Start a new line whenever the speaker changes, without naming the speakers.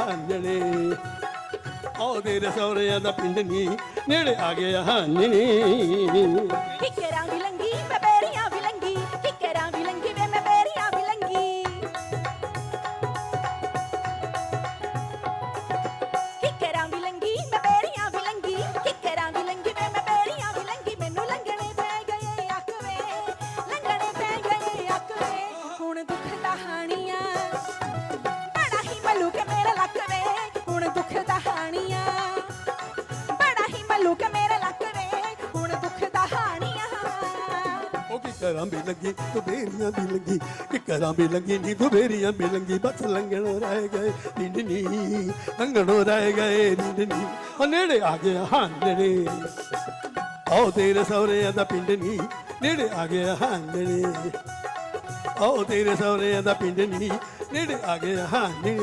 ਹਾਨਣੇ ਉਹ ਤੇਰੇ ਦਾ ਪਿੰਡ ਨੀ, ਨੇੜੇ ਆ ਗਿਆ ਹਾਨਣੇ
ਕਿਕਰਾਂ ਵੀ ਲੰਗੀ ਮੈਂ ਬੇਰੀਆਂ
ਕਰਾਂ ਵੀ ਲੱਗੀ ਤੂੰ ਬੇਰੀਆਂ ਵੀ ਲੱਗੀ, ਕਿ ਕਰਾਂ ਵੀ ਲੱਗੀ ਤੂੰ ਬੇਰੀਆਂ ਵੀ ਲੱਗੀ, ਬਸ ਲੰਘਣੋਂ ਰਹਿ ਗਏ ਨਿੰਡ ਨੀ ਰਹਿ ਗਏ ਨਿੰਡ ਉਹ ਨੇੜੇ ਆ ਗਿਆ ਹਾਨਣੇ ਆਓ ਤੇਰੇ ਸਹੁਰਿਆਂ ਦਾ ਪਿੰਡ ਨੀ, ਨੇੜੇ ਆ ਗਿਆ ਹਾਨਣੇ ਆਓ ਤੇਰੇ ਸਹੁਰਿਆਂ ਦਾ ਪਿੰਡ ਨੀ, ਨੇੜੇ ਆ ਗਿਆ ਹਾਨਣੇ